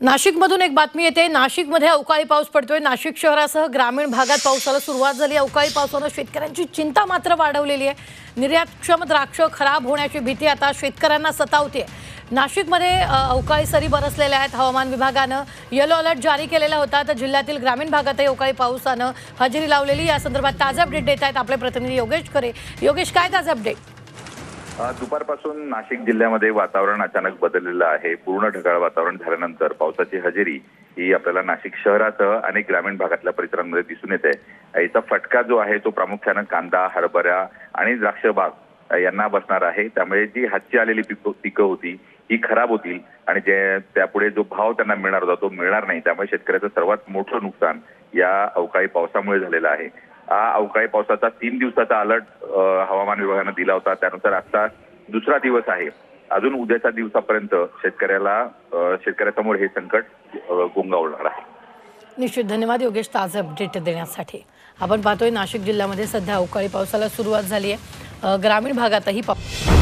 नाशिकमधून एक बातमी येते. नाशिकमध्ये अवकाळी पाऊस पडतोय. नाशिक शहरासह ग्रामीण भागात पावसाला सुरुवात झाली. अवकाळी पावसानं शेतकऱ्यांची चिंता मात्र वाढवलेली आहे. निर्यातक्षम द्राक्ष खराब होण्याची भीती आता शेतकऱ्यांना सतावते नाशिकमध्ये अवकाळी सरी बरसलेल्या आहेत. हवामान विभागानं येलो अलर्ट जारी केलेला होता. तर जिल्ह्यातील ग्रामीण भागातही अवकाळी पावसानं हजेरी लावलेली. या संदर्भात ताजा अपडेट देत आहेत आपले प्रतिनिधी योगेश खरे. योगेश काय ताजा अपडेट दुपारपासून नाशिक जिल्ह्यामध्ये वातावरण अचानक बदललेलं आहे. पूर्ण ढगाळ वातावरण झाल्यानंतर पावसाची हजेरी ही आपल्याला नाशिक शहरासह अनेक ग्रामीण भागातल्या परिसरांमध्ये दिसून येते. याचा फटका जो आहे तो प्रामुख्यानं कांदा हरभरा आणि द्राक्ष बाग यांना बसणार आहे. त्यामुळे जी हातची आलेली पिकं पिकं होती ही खराब होतील आणि जे त्यापुढे जो भाव त्यांना मिळणार होता तो मिळणार नाही. त्यामुळे शेतकऱ्याचं सर्वात मोठं नुकसान या अवकाळी पावसामुळे झालेलं आहे. अवकाळी पावसाचा तीन दिवसाचा अलर्ट हवामान विभागानं दिला होता. त्यानुसार आता दुसरा दिवस आहे. अजून उद्याच्या दिवसापर्यंत शेतकऱ्याला शेतकऱ्यासमोर हे संकट गुंगावणार गोंगावणार आहे. निश्चित धन्यवाद योगेश ताजे अपडेट देण्यासाठी. आपण पाहतोय नाशिक जिल्ह्यामध्ये सध्या अवकाळी पावसाला सुरुवात झाली आहे. ग्रामीण भागातही पाऊस